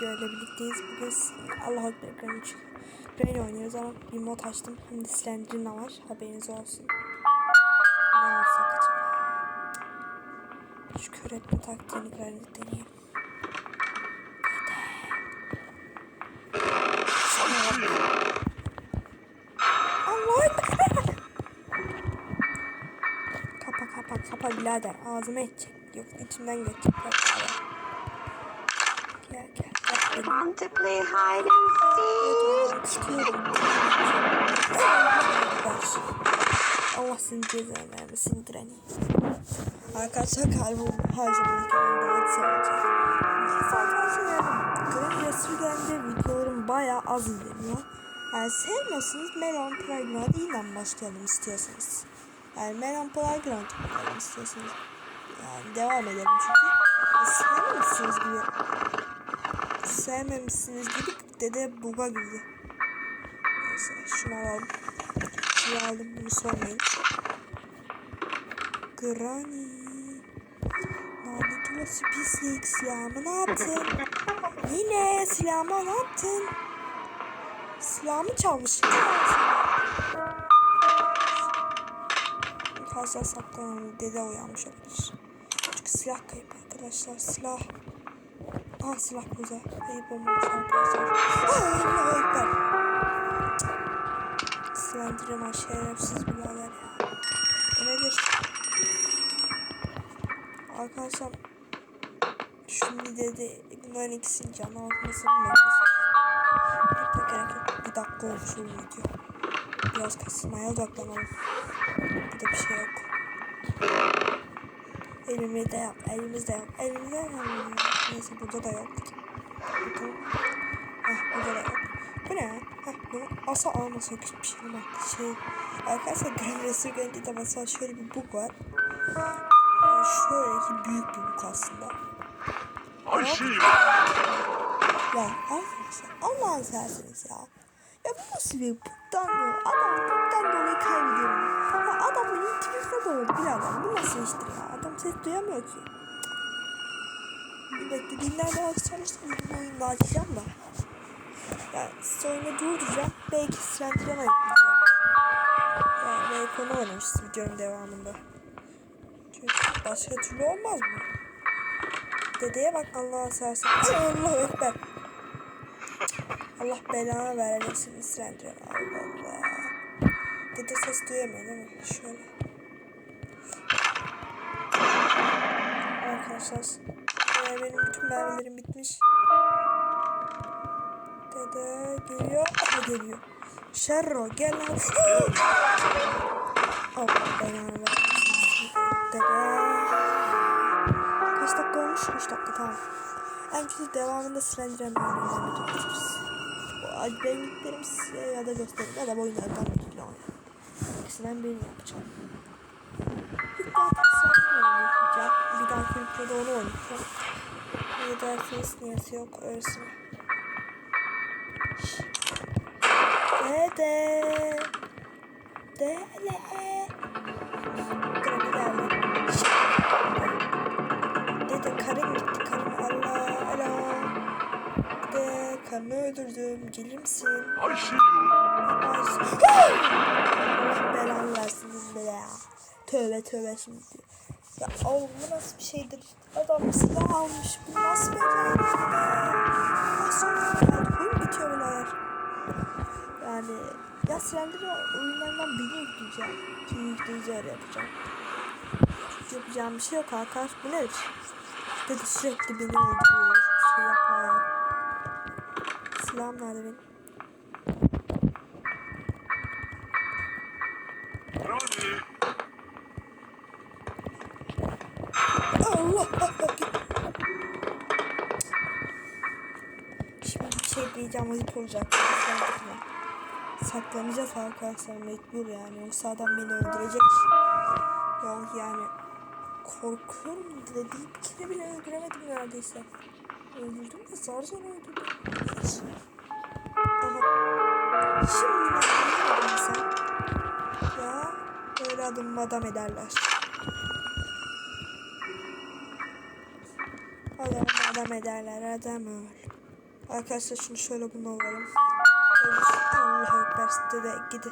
ile birlikteyiz. Bugün Allah Ekber Granny çık. Granny oynuyoruz ama bir mod açtım. Hem de Slenderina var. Haberiniz olsun. Ne alsak acaba? Şu kör etme taktiğini Granny deneyeyim. Allah Ekber. Kapa kapa kapa birader. Ağzıma edecek. Yok içimden geçecek. Beni. Want to play hide and seek? Allah senin cezanı vermesin Granny. Arkadaşlar kalbim her zaman daha sevecek. Granny Resurgen'de videolarım bayağı az izleniyor. Yani sevmiyorsanız Melon Playground ile başlayalım istiyorsanız. Yani Melon Playground oynayalım istiyorsanız. Yani devam edelim çünkü. Sevmemişsiniz gibi. Sevmemişsiniz gibi dede buga girdi. Neyse şunu alalım. Şunu aldım bunu sormayın. Granny. Lanet olası pislik silahımı ne yaptın? Yine silahımı ne yaptın? Silahımı çalmış. Fazla saklanalım. Dede uyanmış olabilir. Çünkü silah kayıp arkadaşlar. Silah. Aa silah burada. Kayıp olmamış arkadaşlar. Allah ekber. Slenderman şerefsiz birader ya. Bu nedir? Arkadaşlar şimdi dedi bunların ikisinin canı atmasını? Yok da gerek yok. Bir dakika olmuş bu video. Biraz kasılmaya odaklanalım. Burada bir şey yok. Elimizde yok, elimizde yok, elimizde yok. Neyse burada da yok. Bakalım. Heh, burada da yok. Bu ne? Heh, bunu asa almasak hiçbir şey olmaz. Şey, arkadaşlar Grand Resurgent'de mesela şöyle bir bug var. Yani şöyle ki büyük bir bug aslında. You. Ya arkadaşlar Allah'ın serseniz ya. Ya bu nasıl bir bug'dan dolayı? Adam bug'dan dolayı kaybediyorum. Ya adamın intimizde doğdu birader. Bu nasıl iştir ya? Adam ses duyamıyor ki. Bir bekle dinlerden az çalıştım. Bu oyunu açacağım da. Yani oyunu durduracağım. Belki Slenderman'a yükleyeceğim. Yani belki onu oynamışız videonun devamında. Çünkü başka türlü olmaz mı? Dedeye bak Allah'a sersen. Allah ekber. Allah belanı vereceksin İsrail'den. Allah Allah. Dede ses duyamıyor değil mi? Şöyle. Arkadaşlar. Benim bütün mermilerim bitmiş. Dede geliyor. Aha geliyor. Şerro gel lan. Allah belanı. Dede. Kaç dakika olmuş? 3 dakika tamam. En kötü devamında Slenderman gösteririz. Bu benim gittiklerim size ya da gösteririm ya da oyunlardan biriyle oynarım. İkisinden birini yapacağım. İlk daha. Bir dahaki videoda onu oynayacağım. Ne dersiniz niyesi yok öylesine. Dede. Dede. Geldi. Dede karın gitti karın Allah Allah. Dede karını öldürdüm gelir misin? You. Allah belanı versin size ya. Tövbe tövbe şimdi. Ya oğlum bu nasıl bir şeydir? Adam silah almış. Bu nasıl bir şeydir? Nasıl oynuyor? Oyun bitiyor birader. Yani ya Slender oyunlarından birini yükleyeceğim. Ki yükleyeceği öyle yapacağım. Çünkü yapacağım bir şey yok arkadaş. Bu nedir? Dedi sürekli beni öldürüyor. Bir şey yapar. Silahım nerede benim? Diyeceğim ayıp olacak. Saklanacağız. Arkadaşlar mecbur yani. Yoksa adam beni öldürecek. Yok yani. Korkuyorum dedi. Bir kere bile öldüremedim neredeyse. Öldürdüm de zar zor öldürdüm. Şimdi ne sen? Ya böyle adım adam ederler. Adam adam ederler adam öl. Arkadaşlar şunu şöyle bunu alalım. Allah ekber size de gidi.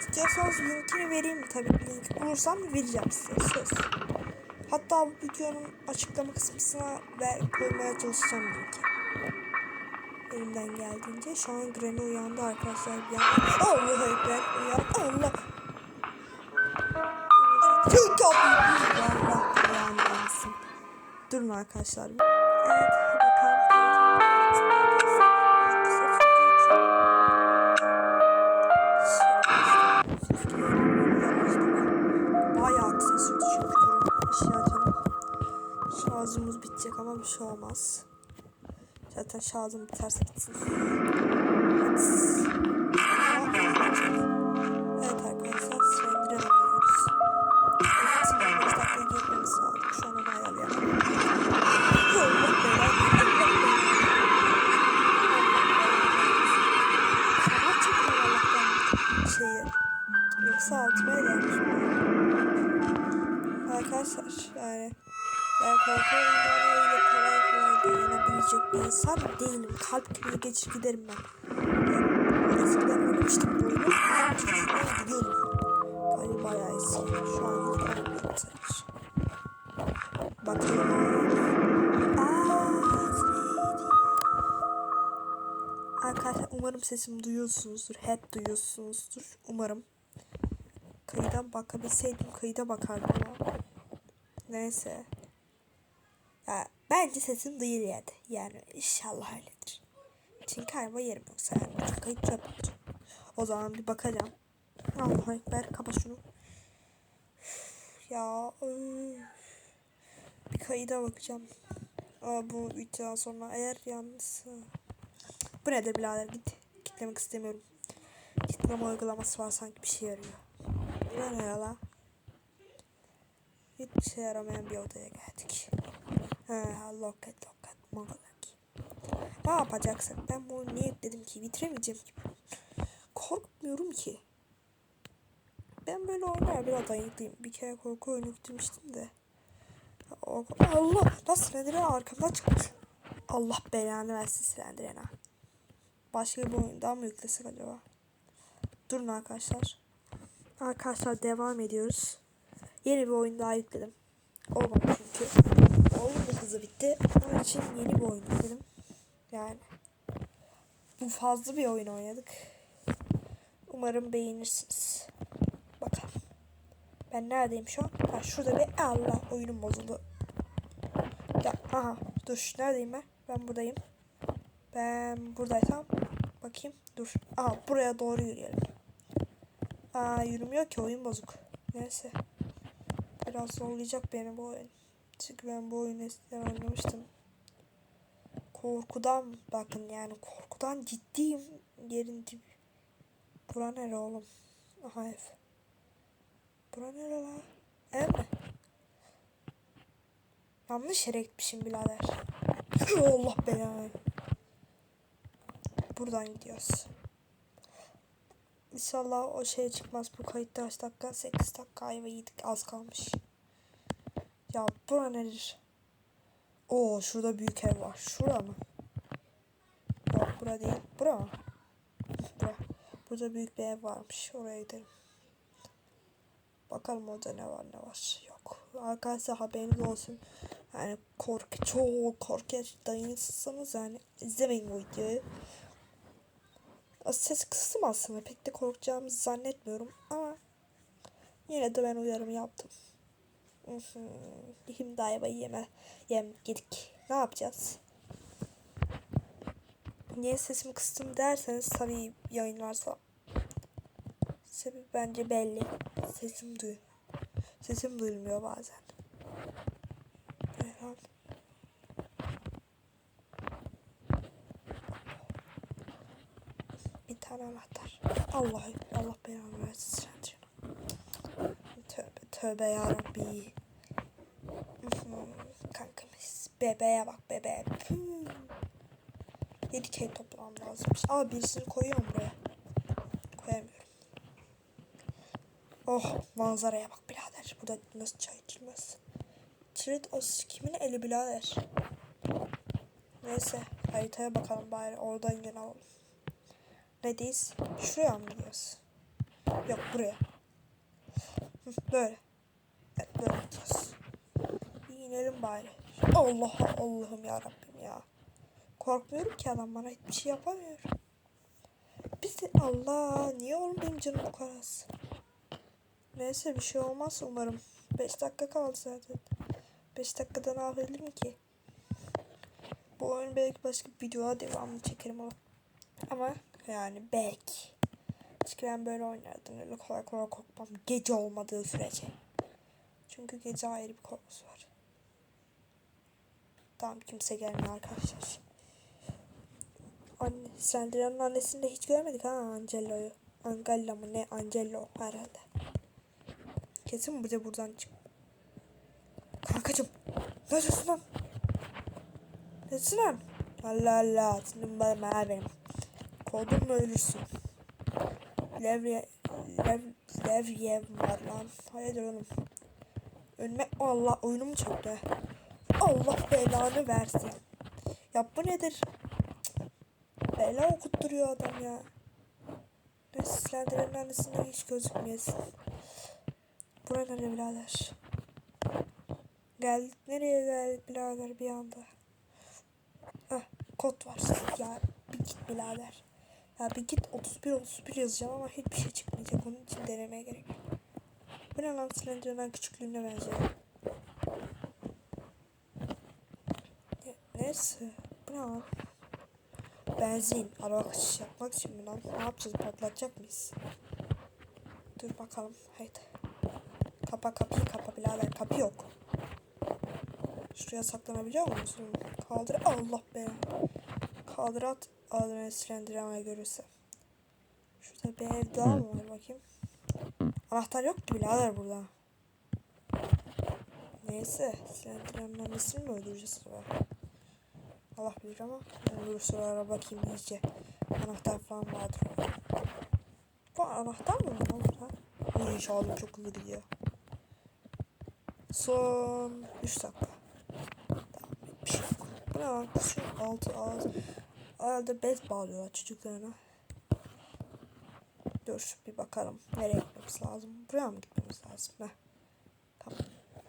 İstiyorsanız linkini vereyim? Tabii link bulursam vereceğim size söz. Hatta bu videonun açıklama kısmına ve koymaya çalışacağım linki. Elimden geldiğince. Şu an Granny uyandı arkadaşlar bir anda. Allah ekber uyan. Allah. Allah uyandırsın. Durun arkadaşlar. Evet. Bayağı ses çıktı çünkü. Açalım. Şarjımız bitecek ama bir şey olmaz. Zaten şarjım biterse bitsin. Evet yani ben korku oyunlarına öyle kolay kolay dayanabilecek bir insan değilim. Kalp krizi geçir giderim ben. Ben eskiden oynamıştım bu oyunu. Kesinlikle gidiyorum. Ay bayağı eski. Şu an. Bakalım. Aa, Zeydi. Arkadaşlar umarım sesimi duyuyorsunuzdur. Hep duyuyorsunuzdur. Umarım. Kayıdan bakabilseydim kayıda bakardım ama. Neyse. Ya, bence sesim değil yani. İnşallah öyledir. Çünkü araba yerim yoksa yani. Kayıt çöp. O zaman bir bakacağım. Allah ekber kapa şunu. Ya bir kayıda bakacağım. Aa, bu videodan sonra eğer yalnız bu nedir birader git. Gitlemek istemiyorum. Kitleme uygulaması var sanki bir şey yarıyor. Ne la? Hiçbir şey yaramayan bir odaya geldik. Ha, loket loket mogalaki. Ne yapacaksak ben bunu niye yükledim ki bitiremeyeceğim ki. Korkmuyorum ki. Ben böyle oynar biraz dayanıklıyım. Bir kere korku oyunu yüklemiştim de. Allah! Lan Slender'e arkamdan çıkmış. Allah belanı versin Slender'e. Başka bir oyun daha mı yüklesek acaba? Durun arkadaşlar. Arkadaşlar devam ediyoruz. Yeni bir oyun daha yükledim. Olmadı çünkü. Oyun da hızlı bitti. Onun için yeni bir oyun yükledim. Yani. Bu fazla bir oyun oynadık. Umarım beğenirsiniz. Bakalım. Ben neredeyim şu an? Ha, şurada bir Allah oyunum bozuldu. Ya aha dur neredeyim ben? Ben buradayım. Ben buradaysam bakayım dur. Aha buraya doğru yürüyelim. Aa yürümüyor ki oyun bozuk. Neyse. Biraz zorlayacak beni bu oyun. Çünkü ben bu oyunu eskiden oynamıştım. Korkudan bakın yani korkudan ciddiyim yerin dibi. Bura nere oğlum? Aha ev. Bura nere la? Ev mi? Yanlış yere gitmişim birader. Allah belanı. Buradan gidiyoruz. İnşallah o şey çıkmaz bu kayıtta kaç dakika? 8 dakika ayva yedik az kalmış. Ya bura nedir? Oo şurada büyük ev var. Şura mı? Yok bura değil. Bura mı? Bura. Burada büyük bir ev varmış. Oraya gidelim. Bakalım orada ne var ne var. Yok. Arkadaşlar haberiniz olsun. Yani korku çok korkunçtan insanız yani izlemeyin bu videoyu. Ses kıstım aslında pek de korkacağımızı zannetmiyorum ama yine de ben uyarımı yaptım. Şimdi ayvayı yeme, yem yedik. Ne yapacağız? Niye sesimi kıstım derseniz tabii yayınlarsam. Sebebi bence belli. Sesim duy. Sesim duyulmuyor bazen. Erhan. Bir tane anahtar. Allah Allah belanı versin sen canım. Tövbe tövbe yarabbi. Kankamız. Bebeğe bak bebeğe. 7 K toplam lazımmış. Aa birisini koyuyorum buraya. Koyamıyorum. Oh manzaraya bak birader. Burada nasıl çay içilmez. Street o kimin eli birader? Neyse haritaya bakalım bari oradan yön alalım. Neredeyiz? Şuraya mı gidiyoruz? Yok buraya. Böyle. Evet böyle gideceğiz. İnelim bari. Allah Allah'ım ya Rabbim ya. Korkmuyorum ki adam bana hiçbir şey yapamıyor. Biz de Allah niye oğlum benim canım bu az? Neyse bir şey olmaz umarım. 5 dakika kaldı zaten. 5 dakikada ne yapabilirim ki? Bu oyun belki başka bir videoya devamlı çekerim ama. Ama yani belki. Çünkü ben böyle oynardım. Öyle kolay kolay korkmam. Gece olmadığı sürece. Çünkü gece ayrı bir korkusu var. Tamam kimse gelmiyor arkadaşlar. Anne, Slenderman'ın annesini de hiç görmedik ha Angelo'yu. Angela mı ne? Angelo herhalde. Kesin bize buradan çık. Kankacım. Neredesin lan? Neredesin lan? Allah Allah. Senin benim benim. Kodumla ölürsün. Levye... Lev... Levye var lan. Hayırdır oğlum. Önüme... Allah oyunum çöktü. Allah belanı versin. Ya bu nedir? Cık. Bela okutturuyor adam ya. Neyse Slender'ın annesinde hiç gözükmeyesin. Bura nerede birader? Geldik nereye geldik birader bir anda? Heh kod var. Ya bir git birader. Ya bir git 31 31 yazacağım ama hiçbir şey çıkmayacak. Onun için denemeye gerek yok. Bu ne lan Slender'ın küçüklüğüne benziyor. Ya, neyse. Bu ne lan? Benzin. Araba kaçış yapmak için mi lan? Ne yapacağız? Patlatacak mıyız? Dur bakalım. Haydi. Kapa kapıyı kapa birader. Kapı yok. Şuraya saklanabiliyor musun? Kaldır. Allah be. Kaldır at. Adrenalin silendiremeyi görürse. Şurada bir ev daha mı var bakayım. Anahtar yok ki birader burada. Neyse silendirenlerin ismini mi öldüreceğiz acaba? Allah bilir ama ben sorulara bakayım iyice. Anahtar falan vardır. Bu anahtar mı lan burada? İyi inşallah çok hızlı gidiyor. Son 3 dakika. Tamam bir şey yok. Bu ne lan? 6 6 Herhalde bez bağlıyorlar çocuklarına. Dur bir bakalım. Nereye gitmemiz lazım? Buraya mı gitmemiz lazım? Heh. Tamam.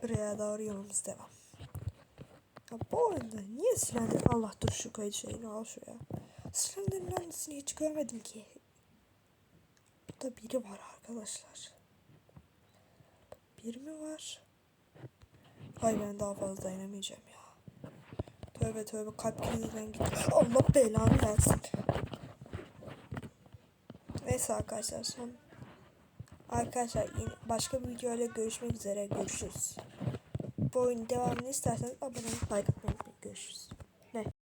Buraya doğru yolumuz devam. Ya bu oyunda niye silindir? Allah dur şu kayıt şeyini al şuraya. Silindirin annesini hiç görmedim ki. Burada biri var arkadaşlar. Biri mi var? Hayır ben daha fazla dayanamayacağım ya. Tövbe tövbe kalp krizinden gitti. Allah belanı versin. Neyse arkadaşlar son. Arkadaşlar başka bir videoyla görüşmek üzere. Görüşürüz. Bu oyunun devamını isterseniz abone olup like atmayı. Görüşürüz.